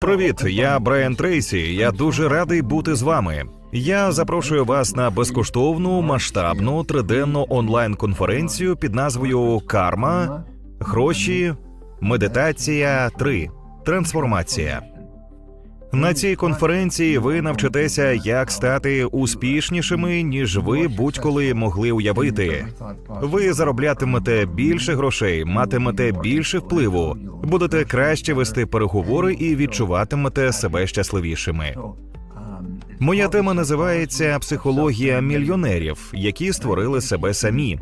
Привіт, я Брайан Трейсі. Я дуже радий бути з вами. Я запрошую вас на безкоштовну масштабну триденну онлайн-конференцію під назвою Карма, гроші, медитація 3. Трансформація. На цій конференції ви навчитеся, як стати успішнішими, ніж ви будь-коли могли уявити. Ви зароблятимете більше грошей, матимете більше впливу, будете краще вести переговори і відчуватимете себе щасливішими. Моя тема називається Психологія мільйонерів, які створили себе самі.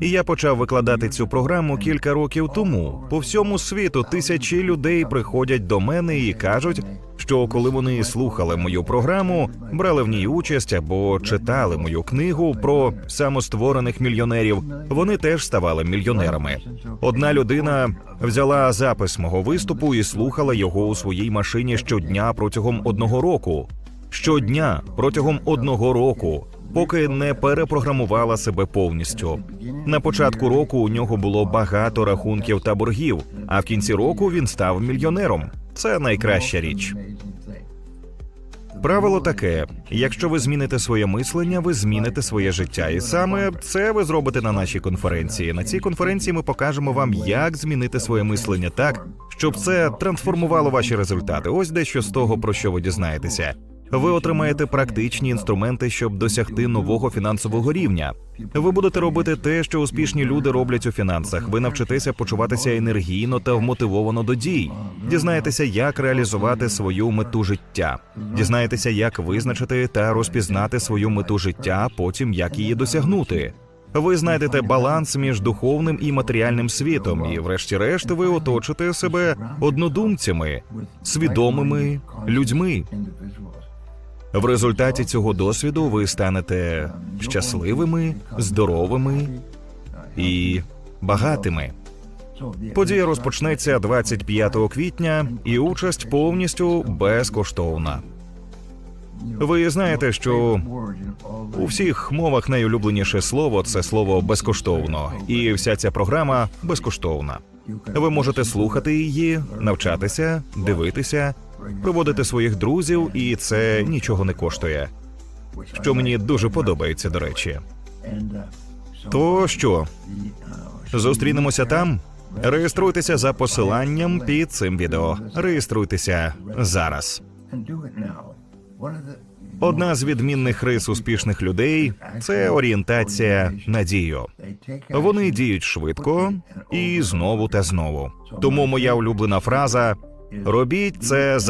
І я почав викладати цю програму кілька років тому. По всьому світу тисячі людей приходять до мене і кажуть, що коли вони слухали мою програму, брали в ній участь або читали мою книгу про самостворених мільйонерів, вони теж ставали мільйонерами. Одна людина взяла запис мого виступу і слухала його у своїй машині щодня протягом одного року. Щодня протягом одного року, поки не перепрограмувала себе повністю. На початку року у нього було багато рахунків та боргів, а в кінці року він став мільйонером. Це найкраща річ. Правило таке: якщо ви зміните своє мислення, ви зміните своє життя. І саме це ви зробите на нашій конференції. На цій конференції ми покажемо вам, як змінити своє мислення так, щоб це трансформувало ваші результати. Ось дещо з того, про що ви дізнаєтеся. Ви отримаєте практичні інструменти, щоб досягти нового фінансового рівня. Ви будете робити те, що успішні люди роблять у фінансах. Ви навчитеся почуватися енергійно та вмотивовано до дій. Дізнаєтеся, як реалізувати свою мету життя. Дізнаєтеся, як визначити та розпізнати свою мету життя, а потім як її досягнути. Ви знайдете баланс між духовним і матеріальним світом, і, врешті-решт, ви оточите себе однодумцями, свідомими людьми. В результаті цього досвіду ви станете щасливими, здоровими і багатими. Подія розпочнеться 25 квітня, і участь повністю безкоштовна. Ви знаєте, що у всіх мовах найулюбленіше слово це слово безкоштовно, і вся ця програма безкоштовна. Ви можете слухати її, навчатися, дивитися, приводити своїх друзів, і це нічого не коштує. Що мені дуже подобається, до речі. То що, зустрінемося там? Реєструйтеся за посиланням під цим відео. Реєструйтеся зараз. Одна з відмінних рис успішних людей це орієнтація на дію. Вони діють швидко і знову та знову. Тому моя улюблена фраза робіть це зараз.